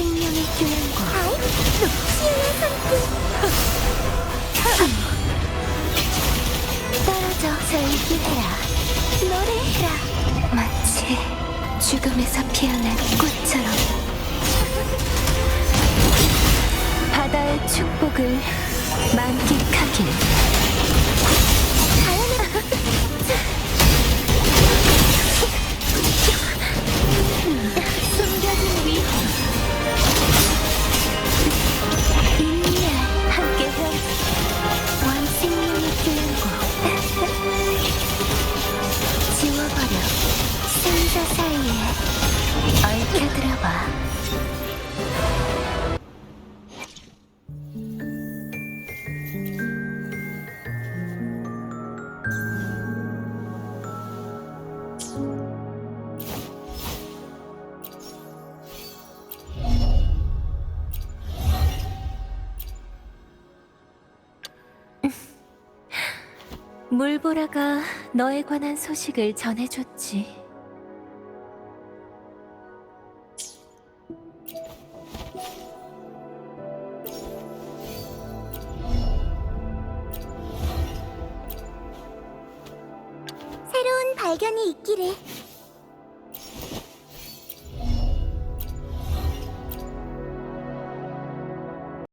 생명의 교양과 치유의 손길 떨어져 절규해라. 노래해라. 마치 죽음에서 피어난 꽃처럼. 바다의 축복을 만끽하길 생자 사이에 얽혀들어봐 물보라가 너에 관한 소식을 전해줬지. 새로운 발견이 있기를